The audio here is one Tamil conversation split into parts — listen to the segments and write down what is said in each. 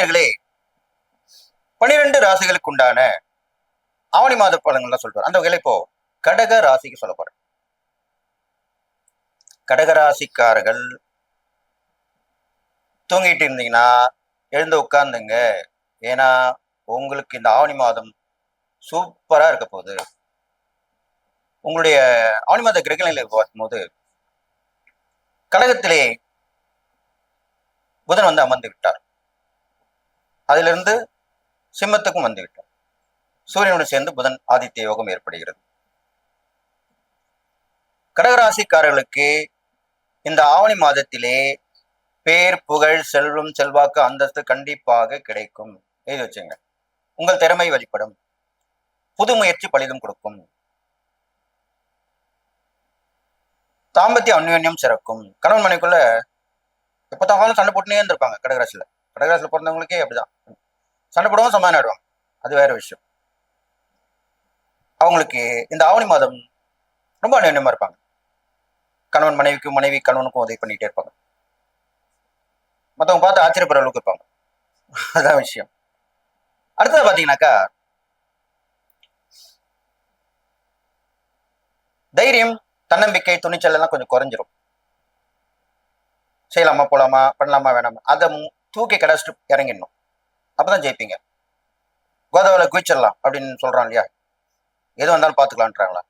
நேயர்களே பனிரெண்டு ராசிகளுக்கு உண்டான ஆவணி மாத பலன்கள்லாம் சொல்றாரு. அந்த வகையில இப்போ கடக ராசிக்கு சொல்ல போறேன். கடக ராசிக்காரர்கள் தூங்கிட்டு இருந்தீங்கன்னா எழுந்து உட்கார்ந்துங்க. ஏன்னா உங்களுக்கு இந்த ஆவணி மாதம் சூப்பரா இருக்க போகுது. உங்களுடைய ஆவணி மாத கிரகநிலை பார்க்கும்போது கழகத்திலே புதன் வந்து அமர்ந்து விட்டார். அதிலிருந்து சிம்மத்துக்கும் வந்துவிட்டோம் சூரியனுடன் சேர்ந்து புதன் ஆதித்ய யோகம் ஏற்படுகிறது. கடகராசிக்காரர்களுக்கு இந்த ஆவணி மாதத்திலே பேர் புகழ் செல்வம் செல்வாக்கு அந்தஸ்து கண்டிப்பாக கிடைக்கும். எழுதி வச்சுங்க. உங்கள் திறமை வெளிப்படும். புது முயற்சி பலிதம் கொடுக்கும். தாம்பத்திய அந்யோன்யம் சிறக்கும். கணவன் மனைக்குள்ள எப்ப சண்டை போட்டுனே இருந்திருப்பாங்க கடகராசியில. கடகராசியில பிறந்தவங்களுக்கே அப்படிதான். சண்டை போடவும் சமாதானம் அது வேற விஷயம். அவங்களுக்கு இந்த ஆவணி மாதம் ரொம்ப அந்யோன்யமா இருப்பாங்க. கணவன் மனைவிக்கும் மனைவி கணவனுக்கும் உதவி பண்ணிட்டே இருப்பாங்க. மற்றவங்க பார்த்து ஆச்சரியப்படுற அளவுக்கு இருப்பாங்க. அதான் விஷயம். அடுத்தது பாத்தீங்கன்னாக்கா தைரியம் தன்னம்பிக்கை துணிச்சல் எல்லாம் கொஞ்சம் குறைஞ்சிரும். செய்யலாமா போலாமா பண்ணலாமா வேணாமா. அதை தூக்கி கிடச்சிட்டு இறங்கிடணும். அப்பதான் ஜெயிப்பீங்க. கோதாவரியில் குவிச்சிடலாம் அப்படின்னு சொல்றான் இல்லையா? எது வந்தாலும் பார்த்துக்கலான்றாங்களா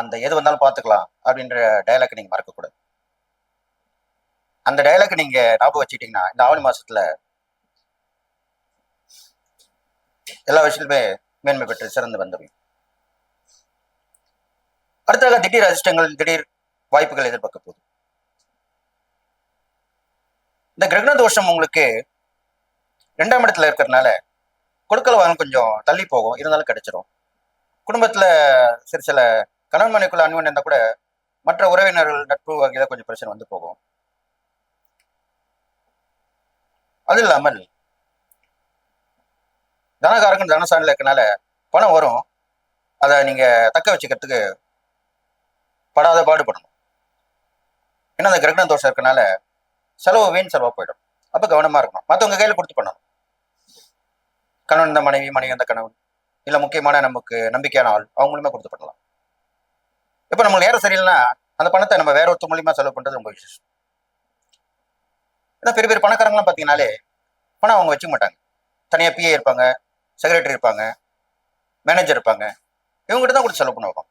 அந்த எது வந்தாலும் பார்த்துக்கலாம் அப்படின்ற டயலாக் நீங்க மறக்கக்கூடாது. அந்த டயலாக் நீங்க ஞாபகம் வச்சுக்கிட்டிங்கன்னா இந்த ஆவணி மாசத்துல எல்லா விஷயத்துலுமே மேன்மை பெற்று சிறந்து வந்துடும் அடுத்ததாக திடீர் அதிர்ஷ்டங்கள் திடீர் வாய்ப்புகள் எதிர்பார்க்க போகுது. இந்த கிரகண தோஷம் உங்களுக்கு ரெண்டாம் இடத்துல இருக்கிறதுனால கொடுக்கல வாங்க கொஞ்சம் தள்ளி போகும். இருந்தாலும் கிடைச்சிரும். குடும்பத்தில் சிறு சில கணவன் மனைக்குள்ள அன்பு இருந்தால் கூட மற்ற உறவினர்கள் நட்பு வகையில கொஞ்சம் பிரச்சனை வந்து போகும். அது இல்லாமல் தனகாரகன் தனசானில் இருக்கனால பணம் வரும். அதை நீங்கள் தக்க வச்சுக்கிறதுக்கு படாத பாடுபடணும். ஏன்னா அந்த கிரகண தோஷம் இருக்கனால செலவு வீண் செலவா போயிடும். அப்போ கவனமா இருக்கணும். மற்றவங்க கையில கொடுத்து பண்ணணும். கணவன் இந்த மனைவி மனைவி அந்த கணவன். இல்ல முக்கியமான நமக்கு நம்பிக்கையான ஆள். அவங்களுமே கொடுத்து பண்ணலாம். இப்போ நம்மளுக்கு நேரம் சரியில்லைன்னா அந்த பணத்தை நம்ம வேற ஒருத்தர் மூலியமா செலவு பண்றது ரொம்ப விசேஷம். ஏன்னா பெரிய பெரிய பணக்காரங்களாம் பார்த்தீங்கனாலே பணம் அவங்க வச்சுக்க மாட்டாங்க. தனியாக பிஏ இருப்பாங்க செக்ரட்டரி இருப்பாங்க மேனேஜர் இருப்பாங்க. இவங்ககிட்ட தான் கொடுத்து செலவு பண்ணுவாங்க.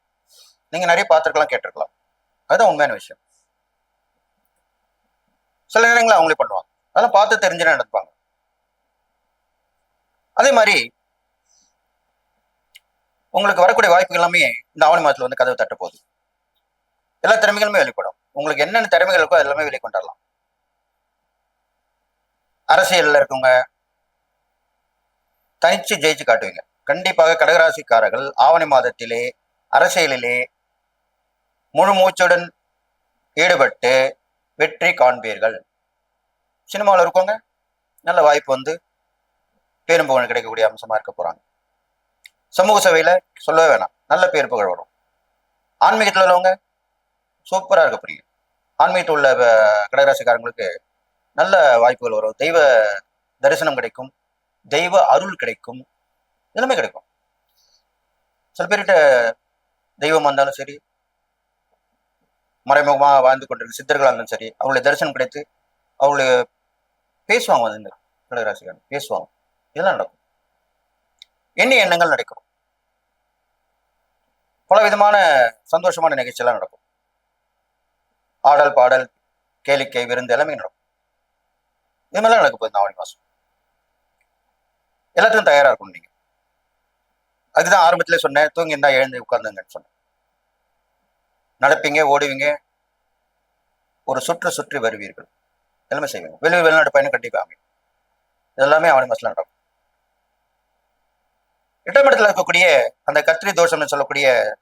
நீங்கள் நிறைய பார்த்துருக்கலாம் கேட்டிருக்கலாம். அதுதான் உண்மையான விஷயம். சில நேரங்களில் அவங்களே பண்ணுவாங்க. அதெல்லாம் பார்த்து தெரிஞ்சுனா நடந்துப்பாங்க அதே மாதிரி உங்களுக்கு வரக்கூடிய வாய்ப்புகள் எல்லாமே இந்த ஆவணி மாதத்துல வந்து கதவு தட்ட போகுது. எல்லா திறமைகளுமே வெளிப்படும். உங்களுக்கு என்னென்ன திறமைகள் இருக்கோ அது எல்லாமே வெளிக்கொண்டு வரலாம் இருக்கவங்க தனிச்சு ஜெயிச்சு காட்டுவீங்க. கண்டிப்பாக கடகராசிக்காரர்கள் ஆவணி மாதத்திலே அரசியலிலே முழு மூச்சுடன் ஈடுபட்டு வெற்றி காண்பீர்கள். சினிமாவில் இருக்கவங்க நல்ல வாய்ப்பு வந்து பேரும் புகழ் கிடைக்கக்கூடிய அம்சமா இருக்க போகிறாங்க சமூக சேவையில சொல்லவே வேணாம். நல்ல பேர் புகழ் வரும். ஆன்மீகத்தில் உள்ளவங்க சூப்பரா இருக்க போறீங்க. ஆன்மீகத்தில் உள்ள கடகராசிக்காரங்களுக்கு நல்ல வாய்ப்புகள் வரும். தெய்வ தரிசனம் கிடைக்கும். தெய்வ அருள் கிடைக்கும். எல்லாமே கிடைக்கும். சில பேர்கிட்ட தெய்வம் இருந்தாலும் சரி மறைமுகமா வாழ்ந்து கொண்டிருக்க சித்தர்களாக இருந்தாலும் சரி அவங்களுடைய தரிசனம் கிடைத்து அவங்களுடைய பேசுவாங்க வந்து இந்த கடகராசிக்காரன் பேசுவாங்க. இதெல்லாம் நடக்கும். எண்ணி எண்ணங்கள் நடக்கும். பல விதமான சந்தோஷமான நிகழ்ச்சியெல்லாம் நடக்கும். ஆடல் பாடல் கேளிக்கை விருந்து எல்லாமே நடக்கும். இது மாதிரிலாம் நடக்க போகுது ஆவணி மாதம் எல்லாத்துக்கும் தயாராக இருக்கணும் நீங்க. அதுதான் ஆரம்பத்திலே சொன்னேன் தூங்கி இருந்தால் எழுந்து உட்காந்துங்கன்னு சொன்னேன். நடப்பீங்க ஓடுவீங்க. ஒரு சுற்று சுற்றி வருவீர்கள். எல்லாமே செய்வீங்க. வெளி வெளிநாடு பயணம் கண்டிப்பாக அமையும். இதெல்லாமே அவனை மாசத்துல நடக்கும். எட்டாம் இடத்துல இருக்கக்கூடிய அந்த கத்திரி தோஷம்னு சொல்லக்கூடிய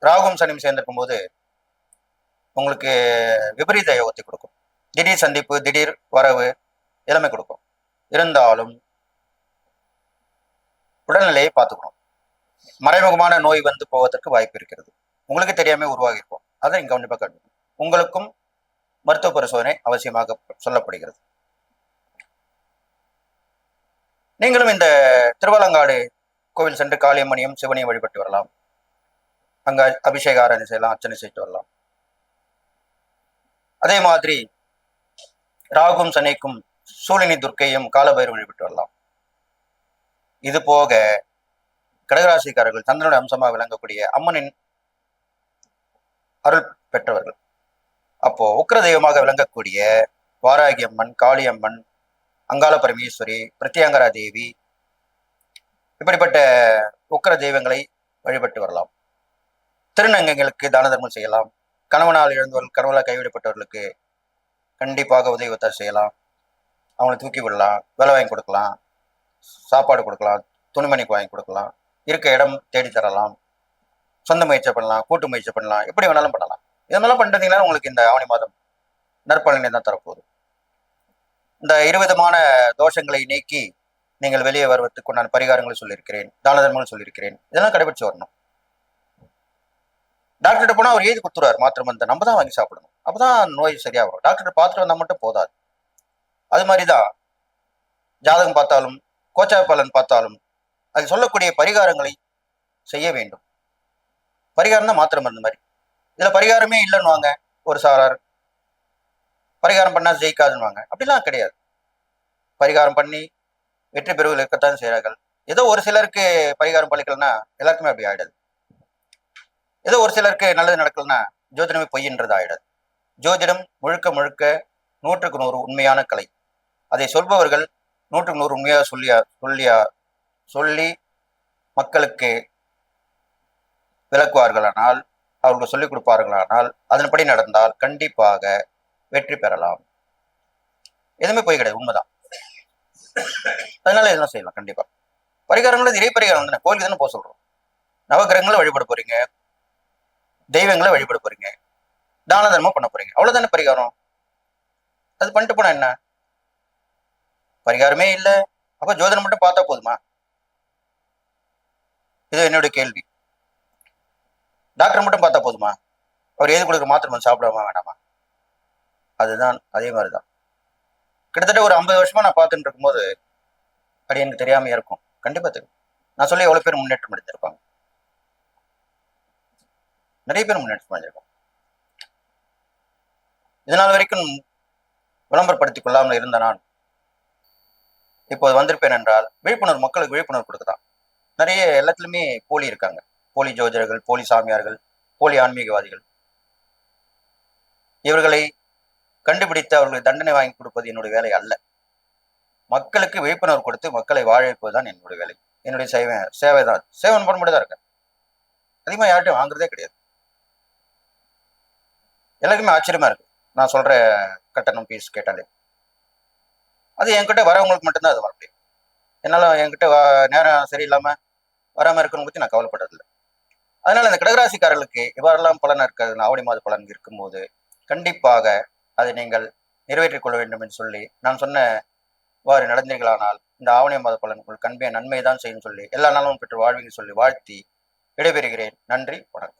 ராகும் சனியும் சேர்ந்திருக்கும் போது உங்களுக்கு விபரீத யோகத்தை கொடுக்கும். திடீர் சந்திப்பு திடீர் வரவு எல்லாமே கொடுக்கும். இருந்தாலும் உடல்நிலையை பார்த்துக்கணும். மறைமுகமான நோய் வந்து போவதற்கு வாய்ப்பு இருக்கிறது. உங்களுக்கு தெரியாம உருவாகி இருக்கும் அதை நீங்கள் கண்டிப்பாக உங்களுக்கும் மருத்துவ பரிசோதனை அவசியமாக சொல்லப்படுகிறது. நீங்களும் இந்த திருவலங்காடு கோவில் சென்று காளியம்மனையும் சிவனையும் வழிபட்டு வரலாம். அங்க அபிஷேக ஆராய்ச்சி செய்யலாம் அர்ச்சனை செய்து வரலாம். அதே மாதிரி ராகும் சனிக்கும் சூழினி துர்க்கையும் காலபைரவ வழிபட்டு வரலாம். இது போக கடகராசிக்காரர்கள் சந்திரனுடைய அம்சமாக விளங்கக்கூடிய அம்மனின் அருள் பெற்றவர்கள். அப்போ உக்கிர தெய்வமாக விளங்கக்கூடிய வாராகி அம்மன் காளியம்மன் அங்காள பரமேஸ்வரி பிரத்யங்கரா தேவி இப்படிப்பட்ட உக்கிர தெய்வங்களை வழிபட்டு வரலாம். திருநங்கைகளுக்கு தான தர்மம் செய்யலாம். கணவனால் இழந்தவர்கள் கணவனால் கைவிடப்பட்டவர்களுக்கு கண்டிப்பாக உதவி ஒத்தார் செய்யலாம். அவங்களை தூக்கி விடலாம் வேலை வாங்கி கொடுக்கலாம் சாப்பாடு கொடுக்கலாம் துணிமணிக்கு வாங்கி கொடுக்கலாம் இருக்க இடம் தேடி தரலாம் சொந்த முயற்சி பண்ணலாம் கூட்டு முயற்சி பண்ணலாம் எப்படி வேணாலும் பண்ணலாம். இதெல்லாம் பண்ணிட்டீங்கன்னா உங்களுக்கு இந்த ஆவணி மாதம் நற்பலனை தான் தரப்போகுது. இந்த இருவிதமான தோஷங்களை நீக்கி நீங்கள் வெளியே வருவதற்கு நான் பரிகாரங்களை சொல்லியிருக்கிறேன் தான தர்மங்கள் சொல்லியிருக்கிறேன். இதெல்லாம் கடைபிடிச்சு வரணும். டாக்டர்கிட்ட போனால் அவர் எழுதி கொடுத்துருவார் மாத்திரம் வந்து நம்ம தான் வாங்கி சாப்பிடணும். அப்பதான் நோய் சரியாக வரும் டாக்டர் பார்த்துட்டு வந்தால் மட்டும் போதாது. அது மாதிரி தான் ஜாதகம் பார்த்தாலும் கோச்சா பலன் பார்த்தாலும் அது சொல்லக்கூடிய பரிகாரங்களை செய்ய வேண்டும். பரிகாரம் தான் மாத்திரம் இருந்த மாதிரி. இதுல பரிகாரமே இல்லைன்னு வாங்க ஒரு சாரார். பரிகாரம் பண்ணா ஜெயிக்காதுன்னுவாங்க. அப்படிலாம் கிடையாது. பரிகாரம் பண்ணி வெற்றி பெறுவதில் இருக்கத்தான் செய்கிறார்கள். ஏதோ ஒரு சிலருக்கு பரிகாரம் பழிக்கலன்னா எல்லாருக்குமே அப்படி ஆயிடுது. ஏதோ ஒரு சிலருக்கு நல்லது நடக்கலன்னா ஜோதிடமே பொய்ன்றது ஆயிடுது. ஜோதிடம் முழுக்க முழுக்க நூற்றுக்கு நூறு உண்மையான கலை. அதை சொல்பவர்கள் நூற்றுக்கு நூறு உண்மையாக சொல்லியா சொல்லியா சொல்லி மக்களுக்கு விளக்குவார்களானால் அவர்கள் சொல்லிக் கொடுப்பார்களானால் அதன்படி நடந்தால் கண்டிப்பாக வெற்றி பெறலாம். எதுவுமே போய் கிடையாது உண்மைதான். அதனால இதெல்லாம் செய்யலாம் கண்டிப்பா. பரிகாரங்கள் இறை பரிகாரம் தானே கோயிலுக்கு தானே போக சொல்றோம். நவகிரகங்களை வழிபட போறீங்க. தெய்வங்களை வழிபட போறீங்க. தான தர்மம் பண்ண போறீங்க. அவ்வளவுதானே பரிகாரம்? அது பண்ணிட்டு போனா என்ன? பரிகாரமே இல்லை. அப்ப ஜோதிடம் மட்டும் பார்த்தா போதுமா? இது என்னுடைய கேள்வி. டாக்டர் மட்டும் பார்த்தா போதுமா? அவர் எது கொடுக்குற மாத்திரை மருந்து சாப்பிடாம வேண்டாமா? அதுதான் அதே மாதிரி தான் கிட்டத்தட்ட ஒரு ஐம்பது வருஷமா நான் பார்த்துட்டு இருக்கும்போது அது எனக்கு தெரியாம இருக்கும். கண்டிப்பா தெரியும். நான் சொல்லி எவ்வளவு பேர் முன்னேற்றம் அடைஞ்சிருப்பாங்க? நிறைய பேர் முன்னேற்றம் அடைஞ்சிருக்கோம் இதனால் வரைக்கும் விளம்பரப்படுத்திக் கொள்ளாமல் இருந்த நான் இப்போது வந்திருப்பேன் என்றால் விழிப்புணர்வு மக்களுக்கு விழிப்புணர்வு கொடுக்குதான். நிறைய எல்லாத்துலயுமே போலி இருக்காங்க. போலி ஜோதிடர்கள் போலி சாமியார்கள் போலி ஆன்மீகவாதிகள். இவர்களை கண்டுபிடித்து அவர்களுக்கு தண்டனை வாங்கி கொடுப்பது என்னுடைய வேலை அல்ல. மக்களுக்கு விழிப்புணர்வு கொடுத்து மக்களை வாழ வைப்பது தான் என்னுடைய வேலை. என்னுடைய சேவை சேவை தான். சேவன் பண்ண மட்டும் தான் இருக்கேன். அதிகமாக யார்ட்டையும் வாங்குறதே கிடையாது. எல்லாருக்குமே ஆச்சரியமா இருக்கு. நான் சொல்ற கட்டணம் பீஸ் கேட்டாலே. அது என்கிட்ட வரவங்களுக்கு மட்டும்தான் அது வர முடியும் என்னால் என்கிட்ட நேரம் சரியில்லாம வராம இருக்கணும் பற்றி நான் கவலைப்படுறதில்லை அதனால இந்த கடகராசிக்காரர்களுக்கு இவ்வாறெல்லாம் பலன் இருக்கிறது ஆவணி மாத பலன் இருக்கும்போது கண்டிப்பாக அதை நீங்கள் நிறைவேற்றிக் கொள்ள வேண்டும் என்று சொல்லி நான் சொன்ன வாறு நடந்தீர்களானால் இந்த ஆவணி மாத பலனுக்குள் கண்பிய நன்மை தான் செய்யும் சொல்லி எல்லா நாளும் பெற்று வாழ்வீங்க சொல்லி வாழ்த்தி விடைபெறுகிறேன். நன்றி வணக்கம்.